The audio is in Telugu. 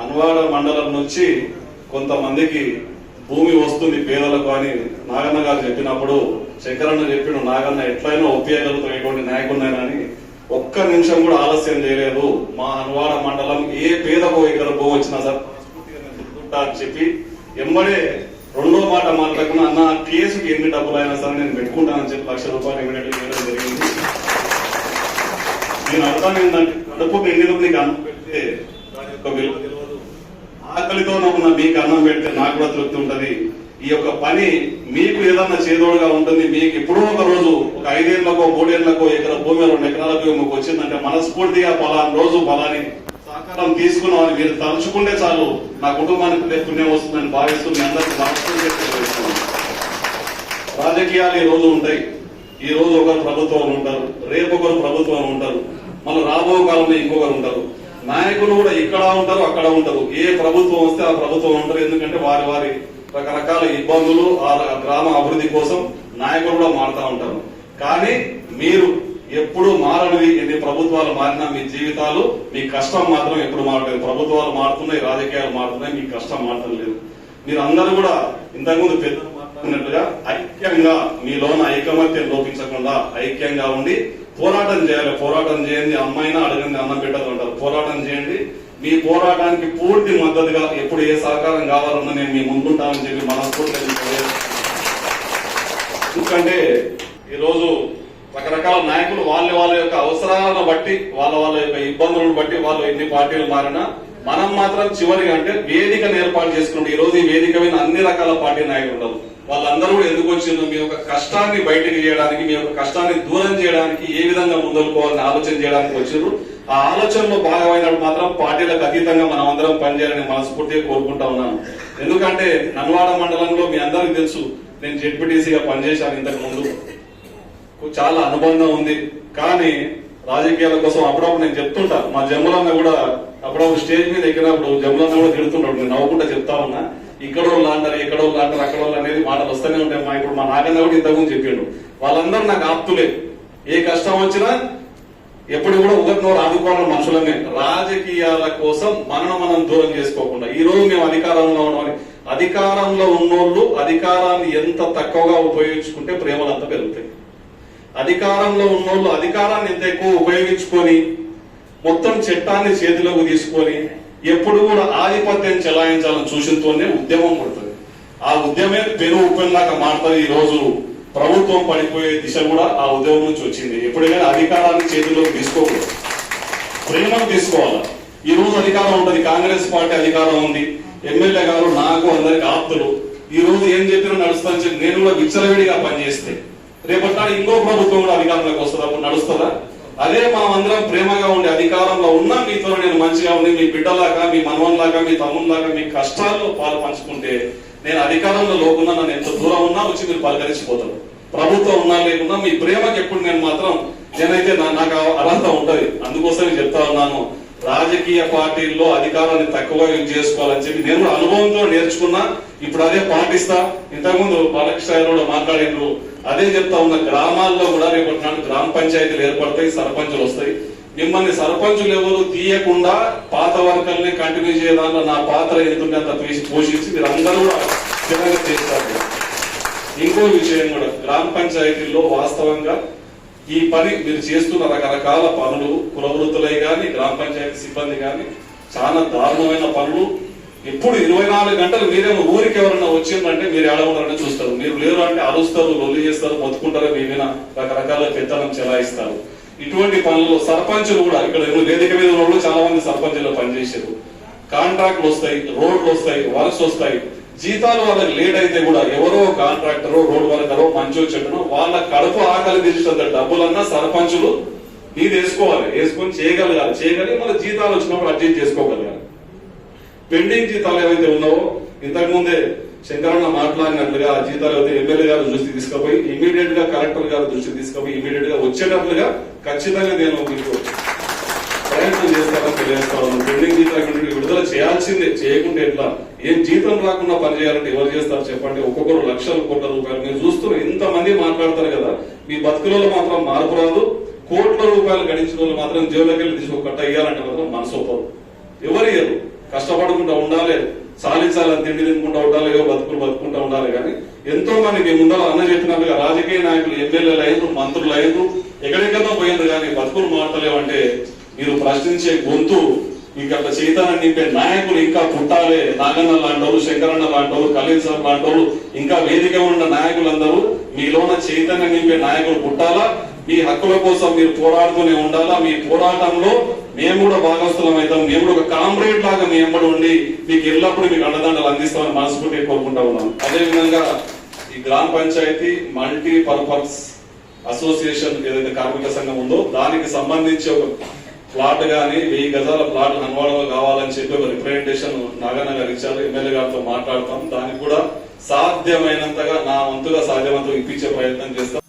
అన్వాడ మండలం నుంచి కొంతమందికి భూమి వస్తుంది పేదలకు అని నాగన్న గారు చెప్పినప్పుడు శంకరన్న చెప్పిన నాగన్న ఎట్లయినా ఒప్పియగలుగుతున్నటువంటి నాయకుడినని ఒక్క నిమిషం కూడా ఆలస్యం చేయలేదు. మా అన్వాడ మండలం ఏ పేద ఇక్కడ భూమి వచ్చినా సార్ అని చెప్పి ఎంబడే రెండో మాట మాట్లాడకుండా అన్న కేసుకి ఎన్ని డబ్బులు అయినా సరే నేను పెట్టుకుంటానని చెప్పి లక్ష రూపాయలు ఇమీడియట్ చేయడం జరిగింది. నేను అర్థం ఏంటంటే కడుపుకు ఎన్ని రోజులు నీకు అన్నం పెడితే దాని యొక్క విలువ ఆకలితో ఉన్న మీకు అన్నం పెడితే నాకు కూడా తృప్తి ఉంటది. ఈ యొక్క పని మీకు ఏదన్నా చేదోడుగా ఉంటుంది మీకు ఎప్పుడో ఒక రోజు ఒక ఐదేళ్ళకో మూడేళ్ళకో ఎకర భూమి రెండు ఎకరాలకు మీకు వచ్చిందంటే మనస్ఫూర్తిగా పలాని రోజు పలాని సహకారం తీసుకున్నామని మీరు తలుచుకుంటే చాలు నా కుటుంబానికి పుణ్యం వస్తుందని భావిస్తూ మీ అందరికీ రాజకీయాలు ఈ రోజు ఉంటాయి. ఈ రోజు ఒకరు ప్రభుత్వం ఉంటారు రేపు ఒకరు ప్రభుత్వం ఉంటారు. మళ్ళీ రాబో కాలంలో ఇంకొకరు ఉంటారు. నాయకులు కూడా ఇక్కడ ఉంటారు అక్కడ ఉంటారు. ఏ ప్రభుత్వం వస్తే ఆ ప్రభుత్వం ఉంటారు. ఎందుకంటే వారి వారి రకరకాల ఇబ్బందులు ఆ గ్రామ అభివృద్ధి కోసం నాయకులు కూడా మారుతా ఉంటారు. కానీ మీరు ఎప్పుడు మారనివి ఎన్ని ప్రభుత్వాలు మారినా మీ జీవితాలు మీ కష్టం మాత్రం ఎప్పుడు మారలేదు. ప్రభుత్వాలు మారుతున్నాయి రాజకీయాలు మారుతున్నాయి మీ కష్టం మారటం లేదు. మీరు అందరూ కూడా ఇంతకుముందు పెద్దలు మాట్లాడినట్టుగా ఐక్యంగా మీలోన ఐకమత్యం లోపించకుండా ఐక్యంగా ఉండి పోరాటం చేయాలి పోరాటం చేయండి అమ్మైనా అడగండి అన్నం పెట్టదు అంటారు. పోరాటం చేయండి. మీ పోరాటానికి పూర్తి మద్దతుగా ఎప్పుడు ఏ సహకారం కావాలన్నా నేను మీ ముందుంటానని చెప్పి మనస్ఫూర్తిగా ఎందుకంటే ఈరోజు రకరకాల నాయకులు వాళ్ళ వాళ్ళ యొక్క అవసరాలను బట్టి వాళ్ళ వాళ్ళ యొక్క ఇబ్బందులను బట్టి వాళ్ళు ఎన్ని పార్టీలు మారినా మనం మాత్రం చివరిగా అంటే వేదికను ఏర్పాటు చేసుకుంటే ఈ రోజు ఈ వేదిక మీద అన్ని రకాల పార్టీ నాయకులు ఉండవు వాళ్ళందరూ కూడా ఎందుకు వచ్చిండ్రు? మీ యొక్క కష్టాన్ని బయటకు చేయడానికి మీ యొక్క కష్టాన్ని దూరం చేయడానికి ఏ విధంగా ముందలుకోవాలని ఆలోచన చేయడానికి వచ్చిండ్రు? ఆ ఆలోచనలో భాగమైనప్పుడు మాత్రం పార్టీలకు అతీతంగా మనం అందరం పనిచేయాలని మనస్ఫూర్తిగా కోరుకుంటా ఉన్నాను. ఎందుకంటే నల్వాడ మండలంలో మీ అందరికీ తెలుసు నేను జెడ్పీటీసీగా పనిచేశాను ఇంతకు ముందు చాలా అనుబంధం ఉంది. కానీ రాజకీయాల కోసం అప్పుడప్పుడు నేను చెప్తుంటా. మా జమ్ములన్న కూడా అప్పుడప్పుడు స్టేజ్ మీద ఎక్కినప్పుడు జమ్ములన్న కూడా తిడుతుంటాడు. నేను నవ్వుకుంటా చెప్తా ఉన్నా. ఇక్కడో వాళ్ళు అంటారు ఇక్కడ వాళ్ళు అంటారు అక్కడ అనేది మాటలు వస్తూనే ఉంటాయి. మా ఇప్పుడు మా నాగన్న కూడా ఇంతకుముందు చెప్పిండు. వాళ్ళందరూ నాకు ఆప్తులే. ఏ కష్టం వచ్చినా ఎప్పుడు కూడా ఒకరినోరు ఆదుకోవాలని మనుషులమే. రాజకీయాల కోసం మనను మనం దూరం చేసుకోకుండా. ఈ రోజు మేము అధికారంలో ఉన్నామని అధికారంలో ఉన్నోళ్ళు అధికారాన్ని ఎంత తక్కువగా ఉపయోగించుకుంటే ప్రేమలు అంత పెరుగుతాయి. అధికారంలో ఉన్నోళ్ళు అధికారాన్ని ఎంత ఎక్కువ ఉపయోగించుకొని మొత్తం చట్టాన్ని చేతిలోకి తీసుకొని ఎప్పుడు కూడా ఆధిపత్యం చెలాయించాలని చూసినతోనే ఉద్యమం పడుతుంది. ఆ ఉద్యమే పెను ఉప్పెనలాగా మారుతుంది. ఈ రోజు ప్రభుత్వం పడిపోయే దిశ కూడా ఆ ఉద్యమం నుంచి వచ్చింది. ఎప్పుడైనా అధికారాన్ని చేతిలోకి తీసుకోకూడదు. ప్రేమను తీసుకోవాలి? ఈ రోజు అధికారం ఉంటుంది. కాంగ్రెస్ పార్టీ అధికారం ఉంది. ఎమ్మెల్యే గారు నాకు అందరికి ఆప్తులు. ఈ రోజు ఏం చెప్పినా నడుస్తుందని చెప్పి నేను కూడా విచ్చలవిడిగా పనిచేస్తే రేపటి నాడు ఇంకో ప్రభుత్వం కూడా అధికారంలోకి వస్తుంది. అప్పుడు నడుస్తుందా? అదే మనం అందరం ప్రేమగా ఉండి అధికారంలో ఉన్నా. మీతో నేను మంచిగా ఉండి మీ బిడ్డలాగా మీ మనవన్లాగా మీ తమ్ముళ్ళలాగా మీ కష్టాల్లో పాలు పంచుకుంటే నేను అధికారంలో లోకున్నా నన్ను ఎంత దూరం ఉన్నా వచ్చి మీరు పలకరించిపోతారు. ప్రభుత్వం ఉన్నా లేకున్నా మీ ప్రేమకి ఎప్పుడు నేను మాత్రం నేనైతే నా- నాకు అర్హత ఉంటది. అందుకోసమే చెప్తా ఉన్నాను. రాజకీయ పార్టీల్లో అధికారాన్ని తక్కువ యూజ్ చేసుకోవాలని చెప్పి నేను అనుభవంతో నేర్చుకున్నా. ఇప్పుడు అదే పాటిస్తా ఇంతకుముందు బాలకృష్ణ గారు కూడా మాట్లాడిండ్రు. అదే చెప్తా ఉన్న గ్రామాల్లో కూడా రేపటి నాడు గ్రామ పంచాయతీలు ఏర్పడతాయి సర్పంచులు వస్తాయి. మిమ్మల్ని సర్పంచులు ఎవరు తీయకుండా పాత వర్కల్ని కంటిన్యూ చేయడానికి నా పాత్ర ఎందుకు అంత పోషించి మీరు అందరూ కూడా స్థిరంగా చేస్తారు. ఇంకో విషయం కూడా గ్రామ పంచాయతీల్లో వాస్తవంగా ఈ పని మీరు చేస్తున్న రకరకాల పనులు కులవృత్తులై కానీ గ్రామ పంచాయతీ సిబ్బంది కానీ చాలా దారుణమైన పనులు. ఎప్పుడు ఇరవై నాలుగు గంటలు మీరేమో ఊరికి ఎవరన్నా వచ్చిందంటే మీరు ఏడవడాలని చూస్తారు. మీరు లేరు అంటే అరుస్తారు లొల్లి చేస్తారు మొత్తుకుంటారు మీ మీద రకరకాల పెత్తనం చెలాయిస్తారు. ఇటువంటి పనులు సర్పంచులు కూడా ఇక్కడ వేదిక మీద ఉన్న వాళ్ళు చాలా మంది సర్పంచులు పనిచేసారు కాంట్రాక్ట్లు వస్తాయి రోడ్లు వస్తాయి వర్క్స్ వస్తాయి. జీతాలు వాళ్ళకి లేట్ అయితే కూడా ఎవరో కాంట్రాక్టర్ రోడ్ వర్కరో మంచి చెట్టునో వాళ్ళ కడుపు ఆకలి తీర్చేంత డబ్బులన్నా సర్పంచులు మీరు వేసుకోవాలి వేసుకొని చేయగలగాలి. చేయగలిగి మన జీతాలు వచ్చినప్పుడు అడ్జస్ట్ చేసుకోగలగాలి. పెండింగ్ జీతాలు ఏవైతే ఉన్నావో ఇంతకు ముందే శంకరన్న మాట్లాడినట్లుగా ఆ జీతాలు అయితే ఎమ్మెల్యే గారు దృష్టికి తీసుకుపోయి ఇమీడియట్గా కలెక్టర్ గారు దృష్టికి తీసుకుపోయి ఇమీడియట్గా వచ్చేటట్లుగా ఖచ్చితంగా నేను మీకు ప్రయత్నం చేస్తారని తెలియజేస్తాను పెండింగ్ జీతాలు విడుదల చేయాల్సిందే. చేయకుంటే ఎట్లా? ఏం జీతం రాకుండా పని చేయాలంటే ఎవరు చేస్తారు చెప్పండి? ఒక్కొక్కరు లక్షల కోట్ల రూపాయలు. మీరు చూస్తున్న ఇంత మంది మాట్లాడతారు కదా మీ బతుకులలో మాత్రం మార్పు రాదు. కోట్ల రూపాయలు గడించిన వాళ్ళు మాత్రం జేబులోకి వెళ్ళి తీసుకు కట్ట ఇయ్యాలంటే మాత్రం మనసు ఒప్పరు ఎవరు ఇయ్యరు? కష్టపడకుండా ఉండాలి సాధించాలని తిండి తినుకుంటూ ఉండాలి బతుకులు బతుకుంటా ఉండాలి కానీ ఎంతో మందికి ముందర అన్న చెప్పినట్టుగా రాజకీయ నాయకులు ఎమ్మెల్యేలు అయ్యారు మంత్రులు అయ్యారు ఎక్కడెక్కడో పోయింది కానీ బతుకులు మారటలేవంటే మీరు ప్రశ్నించే గొంతు ఇంకా చైతన్యం నింపే నాయకులు ఇంకా పుట్టాలి. నాగన్న లాంటి శంకరన్న లాంటి కలీం సార్ లాంటి ఇంకా వేదిక ఉన్న నాయకులందరూ మీలోన చైతన్యం నింపే నాయకులు పుట్టాలా? మీ హక్కుల కోసం మీరు పోరాడుతూనే ఉండాలా? మీ పోరాటంలో మేము కూడా భాగస్థులం అవుతాం. మేము కూడా ఒక కామ్రేడ్ లాగా మీ ఎంబడి ఉండి మీకు ఎల్లప్పుడూ మీకు అండదండలు అందిస్తామని మనస్ఫూర్తిగా కోరుకుంటా ఉన్నాం. అదే విధంగా ఈ గ్రామ పంచాయతీ మల్టీ పర్పస్ అసోసియేషన్ ఏదైతే కార్మిక సంఘం ఉందో దానికి సంబంధించి ఒక ప్లాట్ కానీ వెయ్యి గజాల ప్లాట్ హన్వాడలో కావాలని చెప్పి ఒక రిప్రజెంటేషన్ నాగన్న గారు ఇచ్చారు. ఎమ్మెల్యే గారితో మాట్లాడతాం. దానికి కూడా సాధ్యమైనంతగా నా వంతుగా సాధ్యమంతగా ఇప్పించే ప్రయత్నం చేస్తాం.